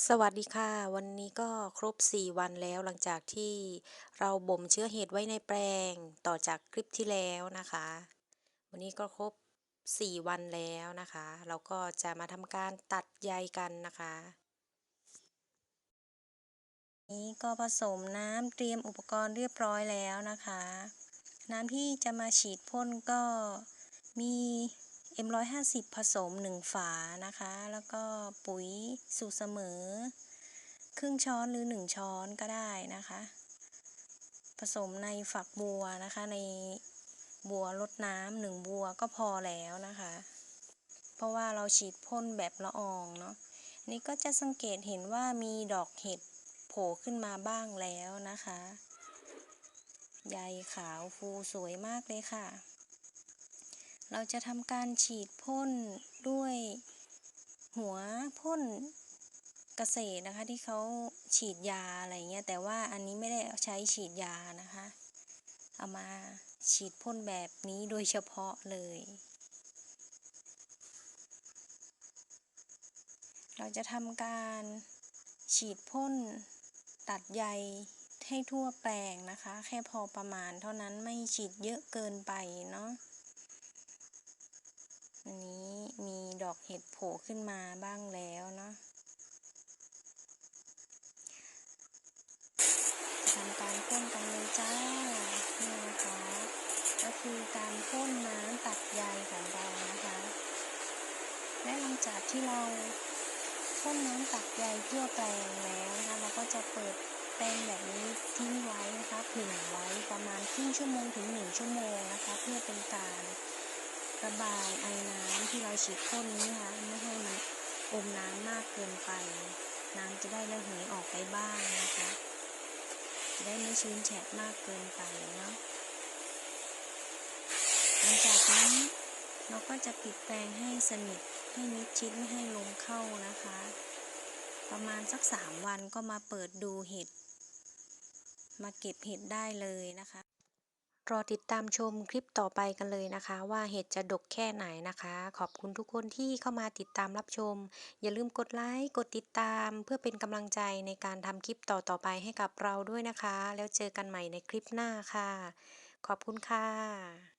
สวัสดีค่ะ วันนี้ก็ครบ 4 วันแล้วหลังจากที่เราบ่มเชื้อเห็ดไว้ในแปลงต่อจากคลิปที่แล้วนะคะ วันนี้ก็ครบ 4 วันแล้วนะคะ เราก็จะมาทำการตัดใยกันนะคะ นี้ก็ผสมน้ำเตรียมอุปกรณ์เรียบร้อยแล้วนะคะ น้ำที่จะมาฉีดพ่นก็มี M150 ผสม1ฝานะคะ แล้วก็ปุ๋ยสูตรเสมอ ครึ่งช้อนหรือ1ช้อนก็ได้นะคะ ผสมในฝักบัวนะคะในบัวลดน้ำหนึ่งบัวก็พอแล้วนะคะ เพราะว่าเราฉีดพ่นแบบละอองเนาะนี่ก็จะสังเกตเห็นว่ามีดอกเห็ดโผล่ขึ้นมาบ้างแล้วนะคะ ใยขาวฟูสวยมากเลยค่ะ เราจะทำการฉีดพ่นด้วยหัวพ่นเกษตรนะคะที่เขาฉีดยาอะไรเงี้ยแต่ว่าอันนี้ไม่ได้ใช้ฉีดยานะคะ เอามาฉีดพ่นแบบนี้โดยเฉพาะเลย เราจะทำการฉีดพ่นตัดใยให้ทั่วแปลงนะคะ แค่พอประมาณเท่านั้นไม่ฉีดเยอะเกินไปเนาะอันนี้มีด อกเห็ดโผล่ขึ้นมาบ้างแล้วเนาะทำการพ่นกันเลยจ้านี่นะคะก็คือการพ่นน้ำตัดใยของเรานะคะและหลังจากที่เราพ่นน้ำตัดใยทั่วแปลงแล้วนะคะเราก็จะเปิดแปลงแบบนี้ทิ้งไว้นะคะผึ่งไว้ประมาณครึ่งชั่วโมงถึงหนึ่งชั่วโมงนะคะ เพื่อเป็นการระบายไอน้ำ ที่เราฉีดพ่นนี้นะคะไม่ให้มันอมน้ำมากเกินไป น้ำจะได้ระเหยออกไปบ้างนะคะ จะได้ไม่ชื้นแฉะมากเกินไปเนาะหลังจากนั้นเราก็จะปิดแปลงให้สนิทให้มิดชิดไม่ให้ลมเข้านะคะ ประมาณสักสามวันก็มาเปิดดูเห็ด มาเก็บเห็ดได้เลยนะคะ รอติดตามชมคลิปต่อไปกันเลยนะคะ ว่าเห็ดจะดกแค่ไหนนะคะ ขอบคุณทุกคนที่เข้ามาติดตามรับชม อย่าลืมกดไลค์กดติดตาม เพื่อเป็นกำลังใจในการทำคลิปต่อๆไปให้กับเราด้วยนะคะ แล้วเจอกันใหม่ในคลิปหน้าค่ะ ขอบคุณค่ะ